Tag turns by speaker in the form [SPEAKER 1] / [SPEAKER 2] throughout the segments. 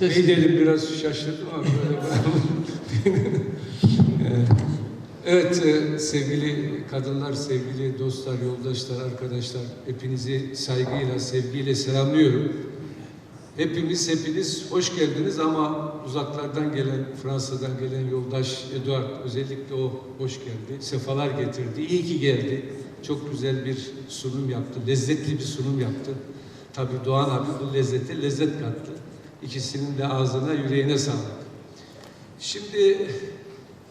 [SPEAKER 1] Ses-
[SPEAKER 2] Bey dedim biraz şaşırdım ama böyle Evet e, sevgili kadınlar, sevgili dostlar, yoldaşlar, arkadaşlar hepinizi saygıyla, sevgiyle selamlıyorum. Hepimiz, hepiniz hoş geldiniz ama uzaklardan gelen, Fransa'dan gelen yoldaş Eduard özellikle o hoş geldi. Sefalar getirdi. İyi ki geldi. Çok güzel bir sunum yaptı. Lezzetli bir sunum yaptı. Tabii Doğan abi bu lezzete lezzet kattı. İkisinin de ağzına, yüreğine sağlık. Şimdi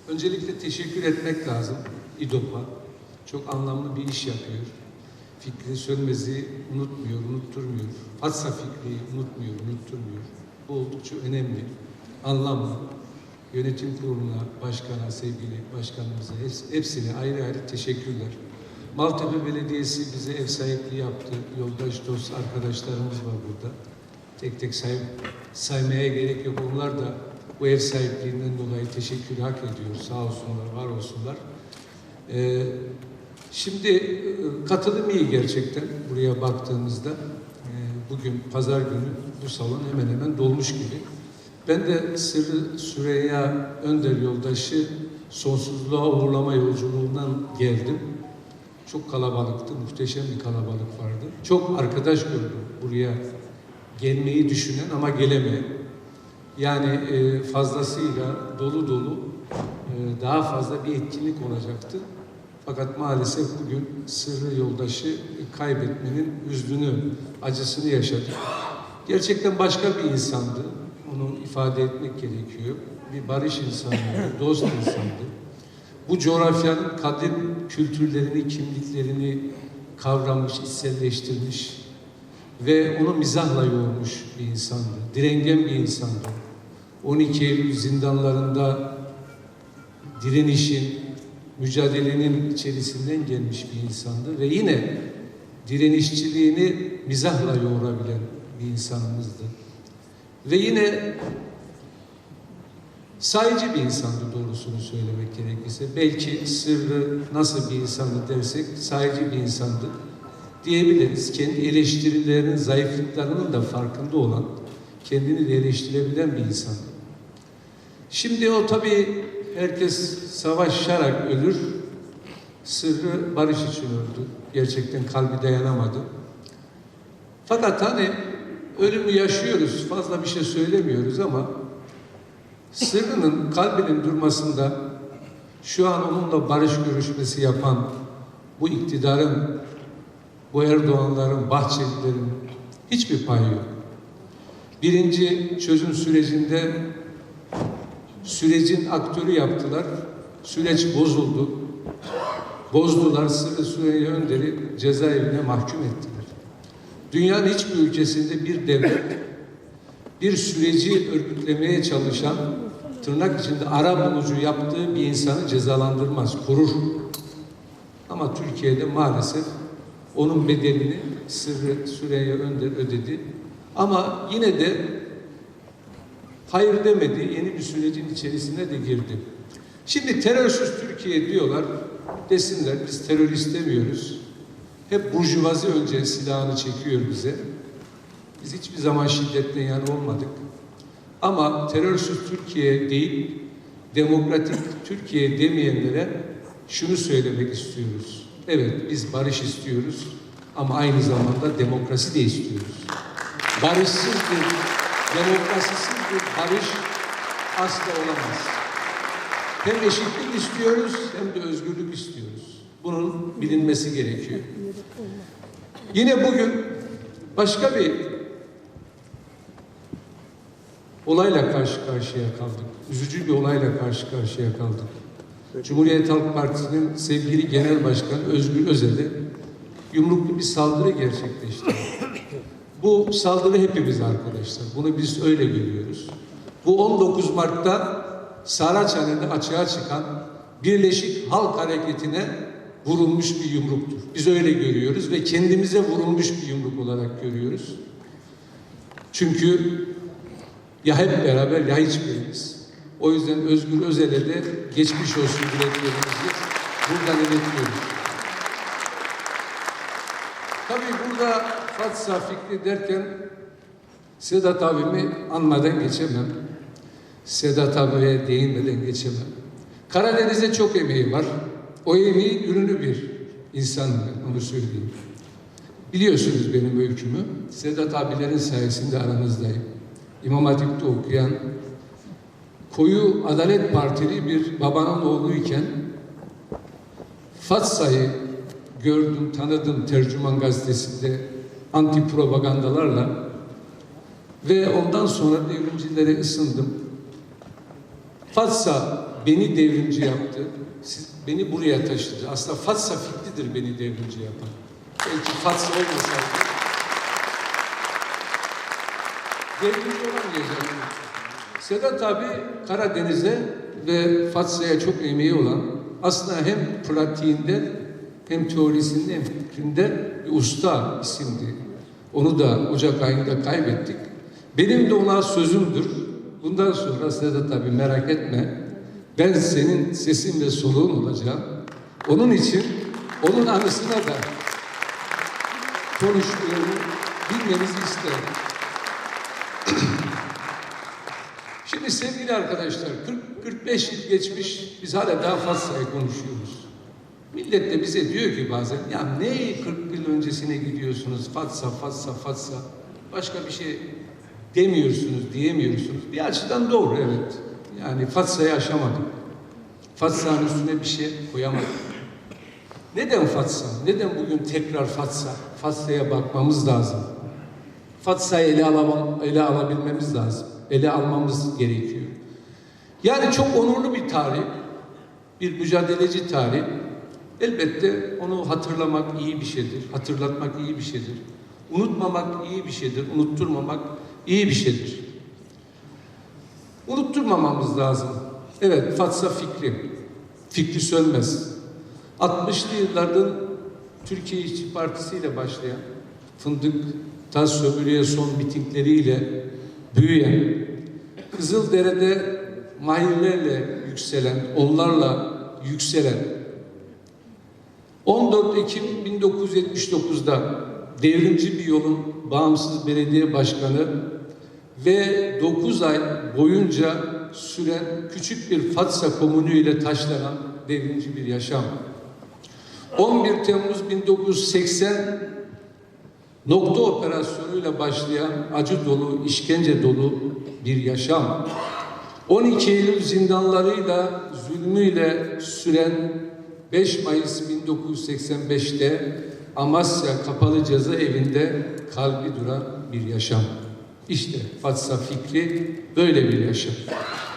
[SPEAKER 2] öncelikle teşekkür etmek lazım İDOP'a. Çok anlamlı bir iş yapıyor. Fikri Sönmez'i unutmuyor, unutturmuyor. Fatsa fikri unutmuyor, unutturmuyor. Bu oldukça önemli, anlamlı. Yönetim kuruluna, başkana, sevgili başkanımıza heps- hepsine ayrı ayrı teşekkürler. Maltepe Belediyesi bize ev sahipliği yaptı. Yoldaş, dost, arkadaşlarımız var burada. Tek tek say saymaya gerek yok. Onlar da bu ev sahipliğinden dolayı teşekkür hak ediyor. Sağ olsunlar, var olsunlar. Ee, şimdi e, katılım iyi gerçekten buraya baktığımızda. Ee, bugün pazar günü bu salon hemen hemen dolmuş gibi. Ben de Sırrı Süreyya Önder yoldaşı sonsuzluğa uğurlama yolculuğundan geldim. Çok kalabalıktı, muhteşem bir kalabalık vardı. Çok arkadaş gördüm buraya gelmeyi düşünen ama gelemeyen. Yani e, fazlasıyla dolu dolu e, daha fazla bir etkinlik olacaktı. Fakat maalesef bugün sırrı yoldaşı kaybetmenin üzdünü, acısını yaşadık. Gerçekten başka bir insandı. Onu ifade etmek gerekiyor. Bir barış insanıydı, dost insandı. Bu coğrafyanın kadim kültürlerini, kimliklerini kavramış, içselleştirmiş ve onu mizahla yoğurmuş bir insandı. Direngen bir insandı. 12 Eylül zindanlarında direnişin, mücadelenin içerisinden gelmiş bir insandı ve yine direnişçiliğini mizahla yoğurabilen bir insanımızdı. Ve yine sayıcı bir insandı doğrusunu söylemek gerekirse. Belki sırrı nasıl bir insandı dersek sayıcı bir insandı diyebiliriz. Kendi eleştirilerinin zayıflıklarının da farkında olan, kendini de eleştirebilen bir insandı. Şimdi o tabii herkes savaşarak ölür. Sırrı barış için öldü. Gerçekten kalbi dayanamadı. Fakat hani ölümü yaşıyoruz, fazla bir şey söylemiyoruz ama sırrının kalbinin durmasında şu an onunla barış görüşmesi yapan bu iktidarın, bu Erdoğanların, Bahçelilerin hiçbir payı yok. Birinci çözüm sürecinde sürecin aktörü yaptılar. Süreç bozuldu. Bozdular. Sırrı Süreyya Önder'i cezaevine mahkum ettiler. Dünyanın hiçbir ülkesinde bir devlet bir süreci örgütlemeye çalışan tırnak içinde ara bulucu yaptığı bir insanı cezalandırmaz, korur. Ama Türkiye'de maalesef onun bedelini Sırrı Süreyya Önder ödedi. Ama yine de hayır demedi, yeni bir sürecin içerisine de girdi. Şimdi terörsüz Türkiye diyorlar, desinler biz terör istemiyoruz. Hep burjuvazi önce silahını çekiyor bize. Biz hiçbir zaman şiddetle yan olmadık. Ama terörsüz Türkiye değil, demokratik Türkiye demeyenlere şunu söylemek istiyoruz. Evet biz barış istiyoruz ama aynı zamanda demokrasi de istiyoruz. Barışsız bir, demokrasisiz bir barış asla olamaz. Hem eşitlik istiyoruz hem de özgürlük istiyoruz. Bunun bilinmesi gerekiyor. Yine bugün başka bir olayla karşı karşıya kaldık. Üzücü bir olayla karşı karşıya kaldık. Cumhuriyet Halk Partisi'nin sevgili Genel Başkanı Özgür Özel'e yumruklu bir saldırı gerçekleşti. Bu saldırı hepimiz arkadaşlar. Bunu biz öyle görüyoruz. Bu 19 Mart'ta Saraçhane'de açığa çıkan Birleşik Halk Hareketi'ne vurulmuş bir yumruktur. Biz öyle görüyoruz ve kendimize vurulmuş bir yumruk olarak görüyoruz. Çünkü ya hep beraber ya hiçbirimiz. O yüzden Özgür Özel'e de geçmiş olsun dileklerimizi buradan iletiyoruz. Tabii burada Fatsa fikri derken Sedat abimi anmadan geçemem. Sedat abiye değinmeden geçemem. Karadeniz'e çok emeği var. O emeğin ürünü bir insanım ben, onu söyleyeyim. Biliyorsunuz benim öykümü. Sedat abilerin sayesinde aranızdayım. İmam Hatip'te okuyan, koyu Adalet Partili bir babanın oğluyken Fatsa'yı gördüm, tanıdım Tercüman Gazetesi'nde anti propagandalarla ve ondan sonra devrimcilere ısındım. Fatsa beni devrimci yaptı. Siz, beni buraya taşıdı. Aslında Fatsa fikridir beni devrimci yapan. Belki Fatsa olmasaydı devrimci olamayacaktım. Sedat abi Karadeniz'e ve Fatsa'ya çok emeği olan aslında hem pratiğinde hem teorisinde hem fikrinde bir usta isimdi. Onu da Ocak ayında kaybettik. Benim de ona sözümdür. Bundan sonra Sedat abi merak etme. Ben senin sesin ve soluğun olacağım. Onun için onun anısına da konuştuğumu bilmenizi isterim. Şimdi sevgili arkadaşlar 40-45 yıl geçmiş biz hala daha Fatsa'yı konuşuyoruz. Millet de bize diyor ki bazen ya ne 40 yıl öncesine gidiyorsunuz Fatsa Fatsa Fatsa başka bir şey demiyorsunuz diyemiyorsunuz. Bir açıdan doğru evet. Yani Fatsa'yı aşamadık. Fatsa'nın üstüne bir şey koyamadık. Neden Fatsa? Neden bugün tekrar Fatsa? Fatsa'ya bakmamız lazım. Fatsa'yı ele, alamam, ele alabilmemiz lazım. Ele almamız gerekiyor. Yani çok onurlu bir tarih, bir mücadeleci tarih. Elbette onu hatırlamak iyi bir şeydir, hatırlatmak iyi bir şeydir. Unutmamak iyi bir şeydir, unutturmamak iyi bir şeydir. Unutturmamamız lazım. Evet, Fatsa fikri, fikri sönmez. 60'lı yılların Türkiye İşçi Partisi ile başlayan, fındık, tas sömürüye son mitingleriyle büyüyen, Kızıldere'de mahirlerle yükselen, onlarla yükselen, 14 Ekim 1979'da devrimci bir yolun bağımsız belediye başkanı ve 9 ay boyunca süren küçük bir Fatsa komünü ile taşlanan devrimci bir yaşam. 11 Temmuz 1980 nokta operasyonuyla başlayan acı dolu, işkence dolu bir yaşam. 12 Eylül zindanlarıyla, zulmüyle süren 5 Mayıs 1985'te Amasya Kapalı Cezaevinde kalbi duran bir yaşam. İşte Fatsa fikri böyle bir yaşam.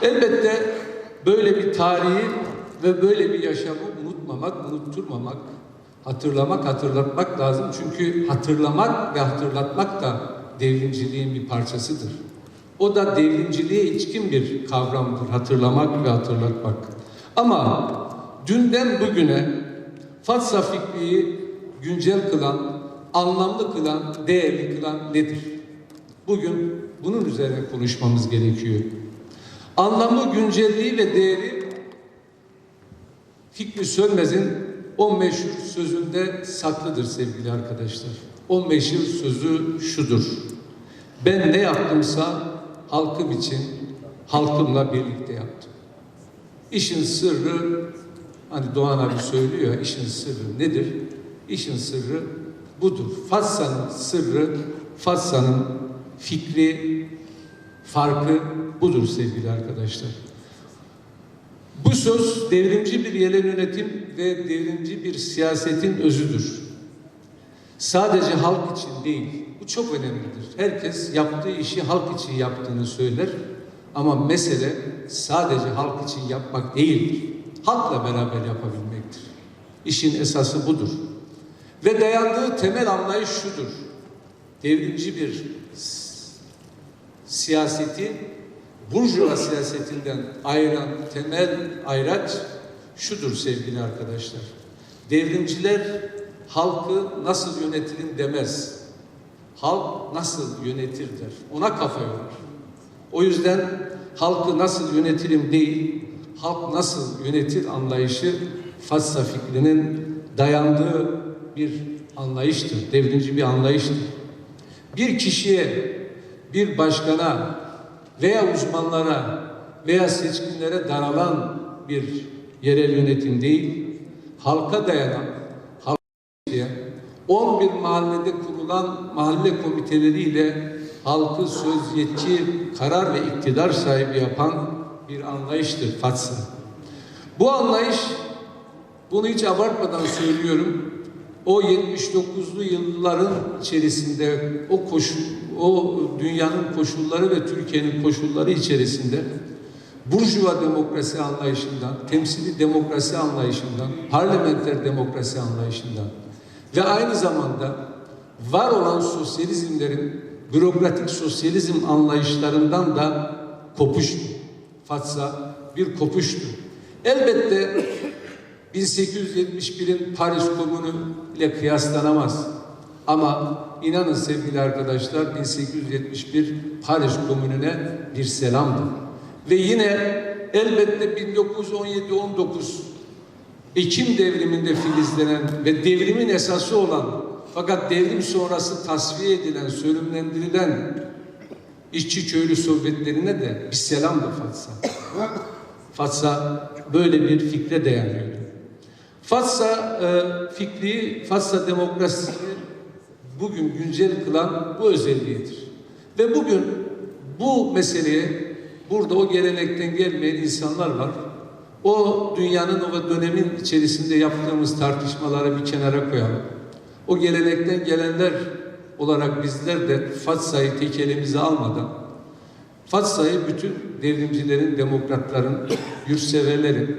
[SPEAKER 2] Elbette böyle bir tarihi ve böyle bir yaşamı unutmamak, unutturmamak, hatırlamak, hatırlatmak lazım. Çünkü hatırlamak ve hatırlatmak da devrimciliğin bir parçasıdır. O da devrimciliğe içkin bir kavramdır. Hatırlamak ve hatırlatmak. Ama dünden bugüne Fatsa fikriyi güncel kılan, anlamlı kılan, değerli kılan nedir? Bugün bunun üzerine konuşmamız gerekiyor. Anlamlı güncelliği ve değeri Fikri Sönmez'in o meşhur sözünde saklıdır sevgili arkadaşlar. O meşhur sözü şudur. Ben ne yaptımsa halkım için halkımla birlikte yaptım. İşin sırrı hani Doğan abi söylüyor işin sırrı nedir? İşin sırrı budur. Fatsa'nın sırrı, Fatsa'nın fikri, farkı budur sevgili arkadaşlar. Bu söz devrimci bir yerel yönetim ve devrimci bir siyasetin özüdür. Sadece halk için değil, bu çok önemlidir. Herkes yaptığı işi halk için yaptığını söyler ama mesele sadece halk için yapmak değildir. Halkla beraber yapabilmektir. İşin esası budur. Ve dayandığı temel anlayış şudur. Devrimci bir siyaseti Burjuva siyasetinden ayıran temel ayraç şudur sevgili arkadaşlar. Devrimciler halkı nasıl yönetirim demez. Halk nasıl yönetir der. Ona kafa yorar. O yüzden halkı nasıl yönetirim değil, halk nasıl yönetir anlayışı Fatsa fikrinin dayandığı bir anlayıştır. Devrimci bir anlayıştır. Bir kişiye bir başkana veya uzmanlara veya seçkinlere daralan bir yerel yönetim değil, halka dayanan, halka isteyen, 11 mahallede kurulan mahalle komiteleriyle halkı söz, yetki, karar ve iktidar sahibi yapan bir anlayıştır FATSA. Bu anlayış, bunu hiç abartmadan söylüyorum, o 79'lu yılların içerisinde o koşu, o dünyanın koşulları ve Türkiye'nin koşulları içerisinde Burjuva demokrasi anlayışından, temsili demokrasi anlayışından, parlamenter demokrasi anlayışından ve aynı zamanda var olan sosyalizmlerin bürokratik sosyalizm anlayışlarından da kopuştu. Fatsa bir kopuştu. Elbette 1871'in Paris Komünü ile kıyaslanamaz. Ama inanın sevgili arkadaşlar 1871 Paris Komünü'ne bir selamdır. Ve yine elbette 1917-19 Ekim devriminde filizlenen ve devrimin esası olan fakat devrim sonrası tasfiye edilen, sönümlendirilen işçi köylü Sovyetlerine de bir selamdı Fatsa. Fatsa böyle bir fikre dayanıyordu. Fatsa e, fikri, Fatsa demokrasisini bugün güncel kılan bu özelliğidir. Ve bugün bu meseleye burada o gelenekten gelmeyen insanlar var. O dünyanın o dönemin içerisinde yaptığımız tartışmaları bir kenara koyalım. O gelenekten gelenler olarak bizler de Fatsa'yı tek elimize almadan Fatsa'yı bütün devrimcilerin, demokratların, yurtseverlerin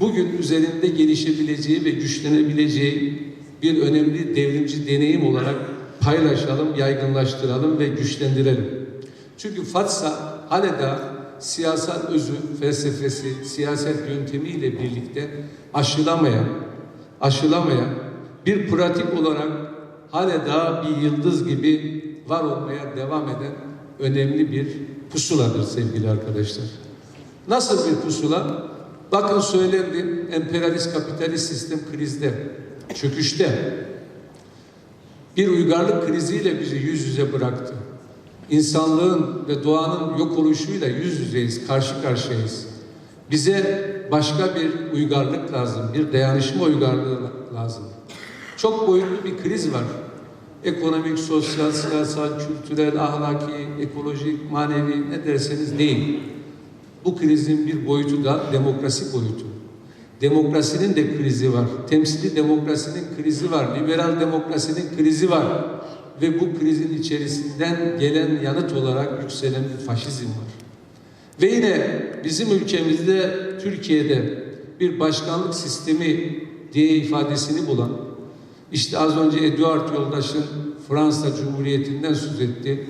[SPEAKER 2] bugün üzerinde gelişebileceği ve güçlenebileceği bir önemli devrimci deneyim olarak paylaşalım, yaygınlaştıralım ve güçlendirelim. Çünkü Fatsa hala siyasal özü, felsefesi, siyaset yöntemiyle birlikte aşılamayan, aşılamayan bir pratik olarak hala daha bir yıldız gibi var olmaya devam eden önemli bir pusuladır sevgili arkadaşlar. Nasıl bir pusula? Bakın söylendi, emperyalist kapitalist sistem krizde, çöküşte. Bir uygarlık kriziyle bizi yüz yüze bıraktı. İnsanlığın ve doğanın yok oluşuyla yüz yüzeyiz, karşı karşıyayız. Bize başka bir uygarlık lazım, bir dayanışma uygarlığı lazım. Çok boyutlu bir kriz var. Ekonomik, sosyal, siyasal, kültürel, ahlaki, ekolojik, manevi ne derseniz deyin. Bu krizin bir boyutu da demokrasi boyutu. Demokrasinin de krizi var. Temsili demokrasinin krizi var. Liberal demokrasinin krizi var. Ve bu krizin içerisinden gelen yanıt olarak yükselen bir faşizm var. Ve yine bizim ülkemizde, Türkiye'de bir başkanlık sistemi diye ifadesini bulan, işte az önce Eduard Yoldaş'ın Fransa Cumhuriyeti'nden söz etti.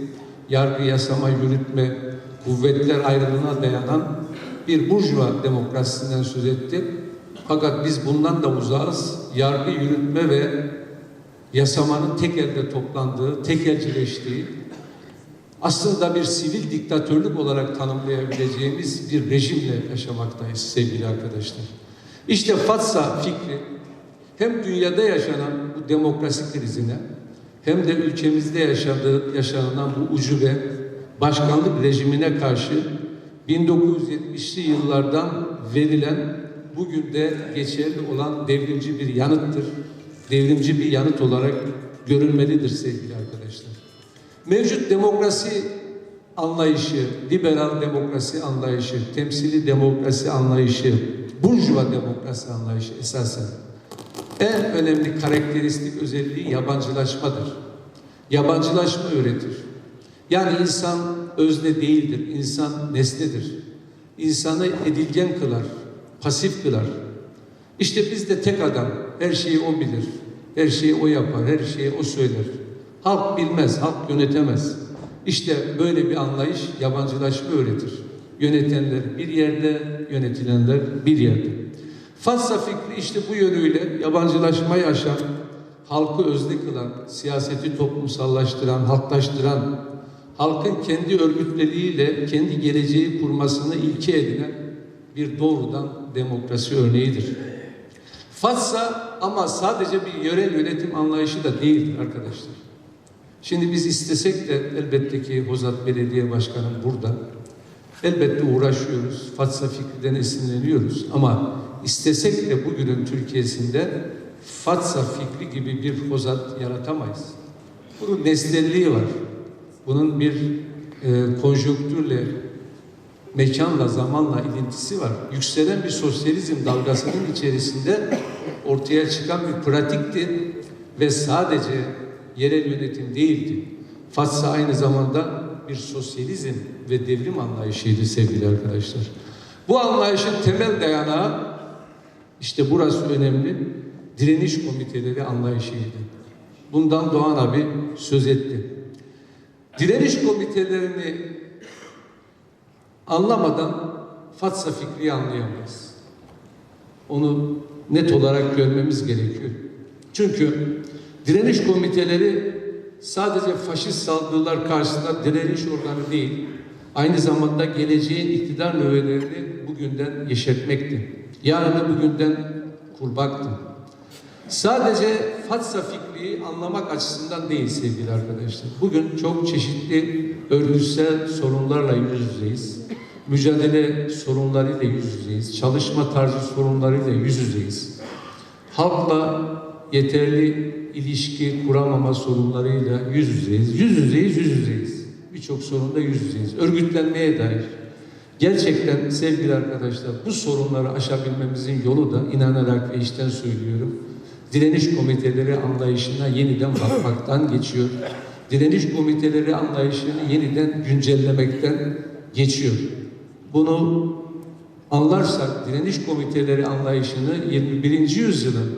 [SPEAKER 2] Yargı, yasama, yürütme, kuvvetler ayrılığına dayanan bir burjuva demokrasisinden söz etti. Fakat biz bundan da uzağız. Yargı, yürütme ve yasamanın tek elde toplandığı, tekelcileştiği, aslında bir sivil diktatörlük olarak tanımlayabileceğimiz bir rejimle yaşamaktayız sevgili arkadaşlar. İşte Fatsa fikri hem dünyada yaşanan bu demokrasi krizine hem de ülkemizde yaşadığı, yaşanan bu ucube başkanlık rejimine karşı 1970'li yıllardan verilen bugün de geçerli olan devrimci bir yanıttır. Devrimci bir yanıt olarak görülmelidir sevgili arkadaşlar. Mevcut demokrasi anlayışı, liberal demokrasi anlayışı, temsili demokrasi anlayışı, burjuva demokrasi anlayışı esasen en önemli karakteristik özelliği yabancılaşmadır. Yabancılaşma öğretir. Yani insan özne değildir, insan nesnedir. İnsanı edilgen kılar, pasif kılar. İşte bizde tek adam, her şeyi o bilir, her şeyi o yapar, her şeyi o söyler. Halk bilmez, halk yönetemez. İşte böyle bir anlayış yabancılaşma öğretir. Yönetenler bir yerde, yönetilenler bir yerde. Fatsa fikri işte bu yönüyle yabancılaşmayı aşan, halkı özne kılan, siyaseti toplumsallaştıran, halklaştıran, halkın kendi örgütleriyle kendi geleceği kurmasını ilke edinen bir doğrudan demokrasi örneğidir. Fatsa ama sadece bir yörel yönetim anlayışı da değildir arkadaşlar. Şimdi biz istesek de elbette ki Hozat Belediye Başkanı burada. Elbette uğraşıyoruz. Fatsa fikrinden esinleniyoruz. Ama istesek de bugünün Türkiye'sinde Fatsa fikri gibi bir Hozat yaratamayız. Bunun nesnelliği var. Bunun bir e, konjonktürle, mekanla, zamanla ilintisi var. Yükselen bir sosyalizm dalgasının içerisinde ortaya çıkan bir pratikti ve sadece yerel yönetim değildi. Fatsa aynı zamanda bir sosyalizm ve devrim anlayışıydı sevgili arkadaşlar. Bu anlayışın temel dayanağı işte burası önemli. Direniş komiteleri anlayışıydı. Bundan Doğan abi söz etti. Direniş komitelerini anlamadan Fatsa fikri anlayamayız. Onu net olarak görmemiz gerekiyor. Çünkü direniş komiteleri sadece faşist saldırılar karşısında direniş organı değil, aynı zamanda geleceğin iktidar nöbelerini bugünden yeşertmekti. Yarını bugünden kurbaktı. Sadece Fatsa fikri anlamak açısından değil sevgili arkadaşlar. Bugün çok çeşitli örgütsel sorunlarla yüz yüzeyiz. Mücadele sorunlarıyla yüz yüzeyiz. Çalışma tarzı sorunlarıyla yüz yüzeyiz. Halkla yeterli ilişki kuramama sorunlarıyla yüz yüzeyiz. Yüz yüzeyiz, yüz yüzeyiz. Birçok sorunda yüz yüzeyiz. Örgütlenmeye dair. Gerçekten sevgili arkadaşlar bu sorunları aşabilmemizin yolu da inanarak ve içten söylüyorum. Direniş komiteleri anlayışına yeniden bakmaktan geçiyor. Direniş komiteleri anlayışını yeniden güncellemekten geçiyor. Bunu anlarsak direniş komiteleri anlayışını 21. yüzyılın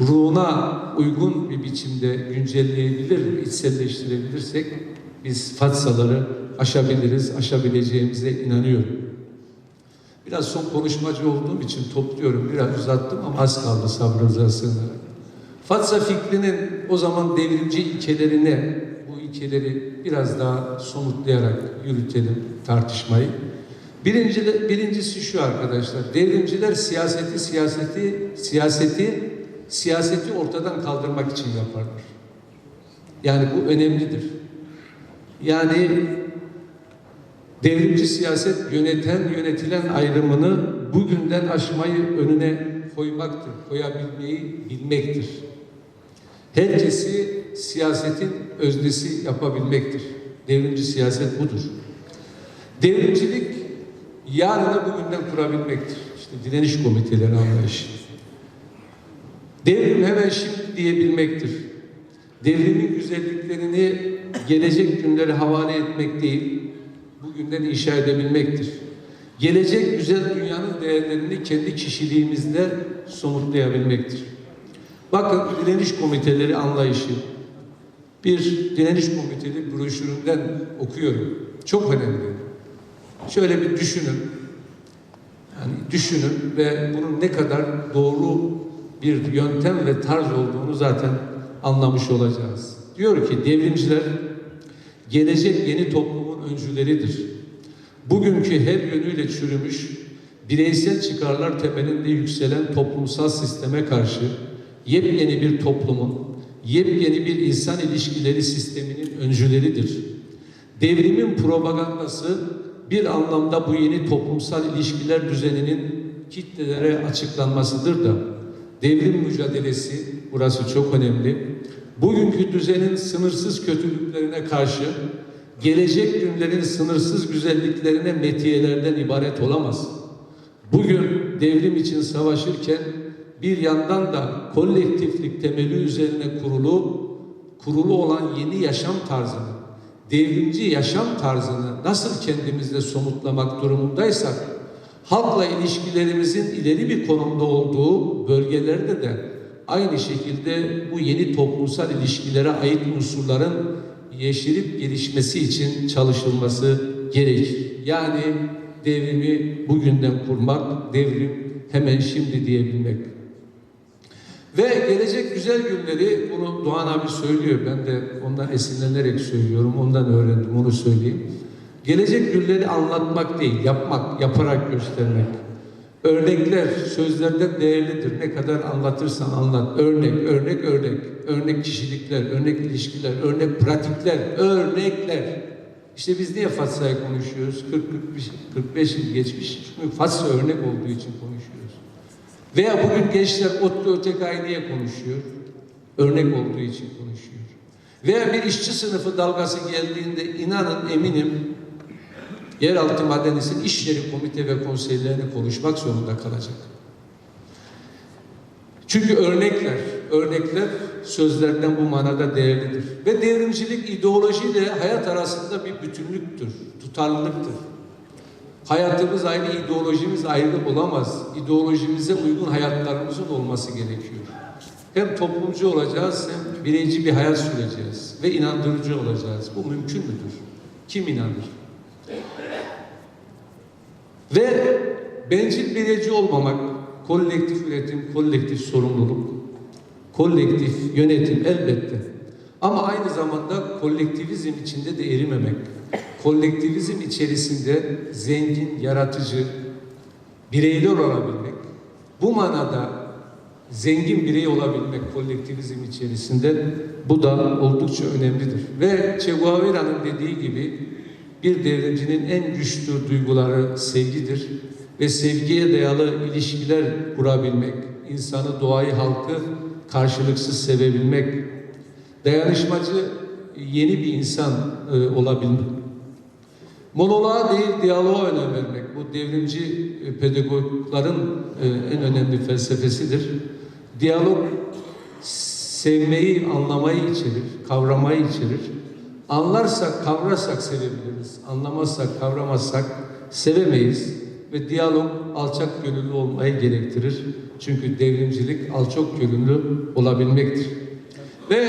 [SPEAKER 2] ruhuna uygun bir biçimde güncelleyebilir, içselleştirebilirsek biz fatsaları aşabiliriz, aşabileceğimize inanıyorum. Biraz son konuşmacı olduğum için topluyorum. Biraz uzattım ama az kaldı sabrınıza sığınarak. Fatsa fikrinin o zaman devrimci ilkelerine, bu ilkeleri biraz daha somutlayarak yürütelim tartışmayı. Birinci birincisi şu arkadaşlar. Devrimciler siyaseti, siyaseti, siyaseti, siyaseti ortadan kaldırmak için yaparlar. Yani bu önemlidir. Yani devrimci siyaset yöneten yönetilen ayrımını bugünden aşmayı önüne koymaktır, koyabilmeyi bilmektir. Herkesi siyasetin öznesi yapabilmektir. Devrimci siyaset budur. Devrimcilik yarını bugünden kurabilmektir. İşte direniş komiteleri anlayışı. Devrim hemen şimdi diyebilmektir. Devrimin güzelliklerini gelecek günlere havale etmek değil, bugünden inşa edebilmektir. Gelecek güzel dünyanın değerlerini kendi kişiliğimizde somutlayabilmektir. Bakın direniş komiteleri anlayışı. Bir direniş komiteli broşüründen okuyorum. Çok önemli. Şöyle bir düşünün. Yani düşünün ve bunun ne kadar doğru bir yöntem ve tarz olduğunu zaten anlamış olacağız. Diyor ki devrimciler gelecek yeni toplumun öncüleridir. Bugünkü her yönüyle çürümüş, bireysel çıkarlar temelinde yükselen toplumsal sisteme karşı yepyeni bir toplumun, yepyeni bir insan ilişkileri sisteminin öncüleridir. Devrimin propagandası bir anlamda bu yeni toplumsal ilişkiler düzeninin kitlelere açıklanmasıdır da devrim mücadelesi burası çok önemli. Bugünkü düzenin sınırsız kötülüklerine karşı gelecek günlerin sınırsız güzelliklerine metiyelerden ibaret olamaz. Bugün devrim için savaşırken bir yandan da kolektiflik temeli üzerine kurulu kurulu olan yeni yaşam tarzını, devrimci yaşam tarzını nasıl kendimizde somutlamak durumundaysak, halkla ilişkilerimizin ileri bir konumda olduğu bölgelerde de aynı şekilde bu yeni toplumsal ilişkilere ait unsurların yeşerip gelişmesi için çalışılması gerekir. Yani devrimi bugünden kurmak, devrim hemen şimdi diyebilmek. Ve gelecek güzel günleri, bunu Doğan abi söylüyor, ben de ondan esinlenerek söylüyorum, ondan öğrendim, onu söyleyeyim. Gelecek günleri anlatmak değil, yapmak, yaparak göstermek. Örnekler sözlerden değerlidir. Ne kadar anlatırsan anlat. Örnek, örnek, örnek. Örnek kişilikler, örnek ilişkiler, örnek pratikler, örnekler. İşte biz niye Fatsa'yı konuşuyoruz? 40 45, 45 yıl geçmiş. Çünkü Fatsa örnek olduğu için konuşuyoruz. Veya bugün gençler Otlu Ötekay niye konuşuyor? Örnek olduğu için konuşuyor. Veya bir işçi sınıfı dalgası geldiğinde inanın eminim yeraltı madenisinin iş yeri komite ve konseylerini konuşmak zorunda kalacak. Çünkü örnekler, örnekler sözlerden bu manada değerlidir. Ve devrimcilik ideolojiyle hayat arasında bir bütünlüktür, tutarlılıktır. Hayatımız aynı, ideolojimiz ayrı olamaz. İdeolojimize uygun hayatlarımızın olması gerekiyor. Hem toplumcu olacağız hem bireyci bir hayat süreceğiz ve inandırıcı olacağız. Bu mümkün müdür? Kim inanır? Ve bencil bireyci olmamak, kolektif üretim, kolektif sorumluluk, kolektif yönetim elbette. Ama aynı zamanda kolektivizm içinde de erimemek. Kolektivizm içerisinde zengin, yaratıcı, bireyler olabilmek. Bu manada zengin birey olabilmek kolektivizm içerisinde bu da oldukça önemlidir. Ve Che Guevara'nın dediği gibi bir devrimcinin en güçlü duyguları sevgidir ve sevgiye dayalı ilişkiler kurabilmek, insanı, doğayı, halkı karşılıksız sevebilmek, dayanışmacı yeni bir insan e, olabilmek. Monoloğa değil diyaloğa önem vermek. Bu devrimci e, pedagogların e, en önemli felsefesidir. Diyalog sevmeyi, anlamayı içerir, kavramayı içerir. Anlarsak, kavrarsak sevebiliriz. Anlamazsak, kavramazsak sevemeyiz. Ve diyalog alçak gönüllü olmayı gerektirir. Çünkü devrimcilik alçak gönüllü olabilmektir. Ve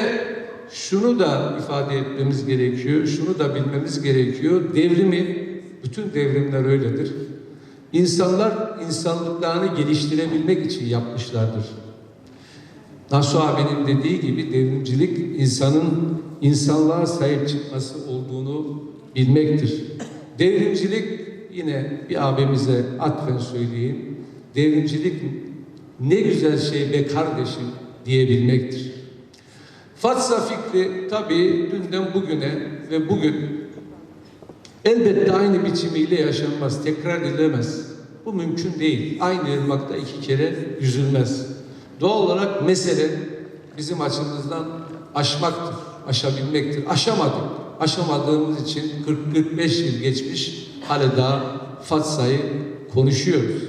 [SPEAKER 2] şunu da ifade etmemiz gerekiyor, şunu da bilmemiz gerekiyor. Devrimi, bütün devrimler öyledir. İnsanlar insanlıklarını geliştirebilmek için yapmışlardır. Nasuh abinin dediği gibi devrimcilik insanın insanlığa sahip çıkması olduğunu bilmektir. Devrimcilik yine bir abimize atfen söyleyeyim. Devrimcilik ne güzel şey be kardeşim diyebilmektir. Fatsa fikri tabii dünden bugüne ve bugün elbette aynı biçimiyle yaşanmaz, tekrar edilemez. Bu mümkün değil. Aynı ırmakta iki kere yüzülmez. Doğal olarak mesele bizim açımızdan aşmaktır, aşabilmektir. Aşamadık. Aşamadığımız için 40-45 yıl geçmiş, hala daha Fatsa'yı konuşuyoruz.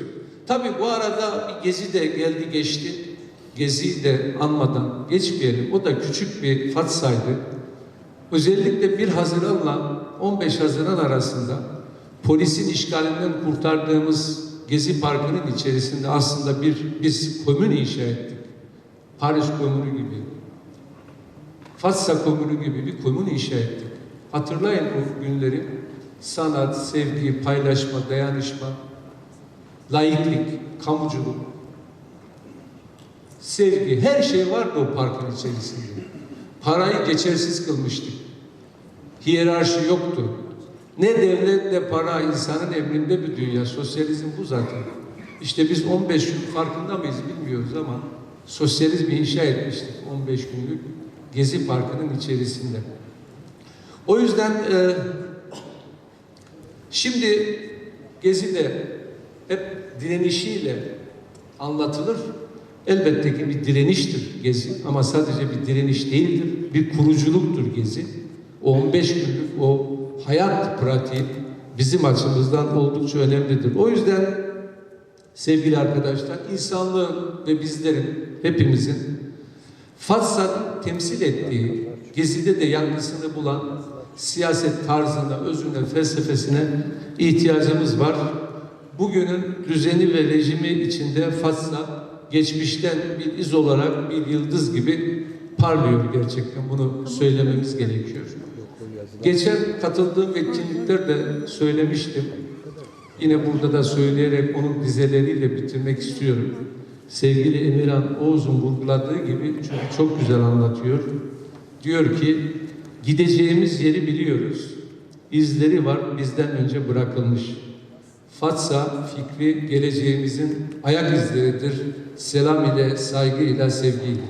[SPEAKER 2] Tabii bu arada bir gezi de geldi geçti. Gezi'yi de anmadan geçmeyelim. O da küçük bir Fatsa'ydı. Özellikle 1 Haziran'la 15 Haziran arasında polisin işgalinden kurtardığımız Gezi Parkı'nın içerisinde aslında bir biz komün inşa ettik. Paris Komünü gibi, Fatsa Komünü gibi bir komün inşa ettik. Hatırlayın o günleri. Sanat, sevgi, paylaşma, dayanışma, laiklik, kamuculuk, sevgi, her şey vardı o parkın içerisinde. Parayı geçersiz kılmıştık. Hiyerarşi yoktu. Ne devlet ne para insanın emrinde bir dünya. Sosyalizm bu zaten. İşte biz 15 gün farkında mıyız bilmiyoruz ama sosyalizmi inşa etmiştik 15 günlük Gezi Parkı'nın içerisinde. O yüzden e, şimdi Gezi'de hep direnişiyle anlatılır. Elbette ki bir direniştir Gezi ama sadece bir direniş değildir. Bir kuruculuktur Gezi. O 15 günlük o hayat pratiği bizim açımızdan oldukça önemlidir. O yüzden sevgili arkadaşlar insanlığın ve bizlerin hepimizin Fatsa'nın temsil ettiği, Gezi'de de yankısını bulan siyaset tarzına, özüne, felsefesine ihtiyacımız var. Bugünün düzeni ve rejimi içinde Fatsa geçmişten bir iz olarak bir yıldız gibi parlıyor gerçekten. Bunu söylememiz gerekiyor. Geçen katıldığım etkinliklerde söylemiştim. Yine burada da söyleyerek onun dizeleriyle bitirmek istiyorum. Sevgili Emirhan Oğuz'un vurguladığı gibi çünkü çok güzel anlatıyor. Diyor ki gideceğimiz yeri biliyoruz. İzleri var bizden önce bırakılmış. Fatsa fikri geleceğimizin ayak izleridir. Selam ile, saygıyla, sevgiyle.